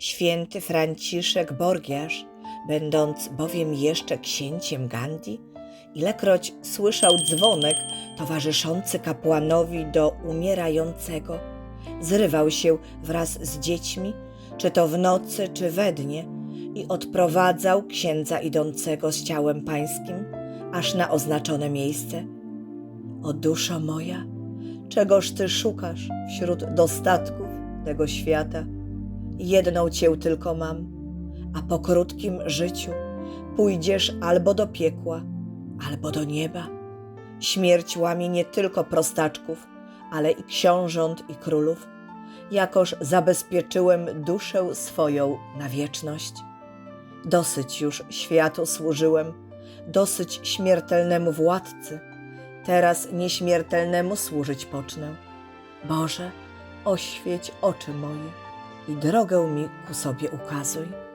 Święty Franciszek Borgiarz, będąc bowiem jeszcze księciem Gandhi, ilekroć słyszał dzwonek towarzyszący kapłanowi do umierającego, zrywał się wraz z dziećmi, czy to w nocy, czy we dnie, i odprowadzał księdza idącego z ciałem pańskim, aż na oznaczone miejsce. O duszo moja, czegoż ty szukasz wśród dostatków tego świata? Jedną cię tylko mam, a po krótkim życiu pójdziesz albo do piekła, albo do nieba. Śmierć łamie nie tylko prostaczków, ale i książąt i królów, jakoż zabezpieczyłem duszę swoją na wieczność. Dosyć już światu służyłem, dosyć śmiertelnemu władcy, teraz nieśmiertelnemu służyć pocznę. Boże, oświeć oczy moje i drogę mi ku sobie ukazuj.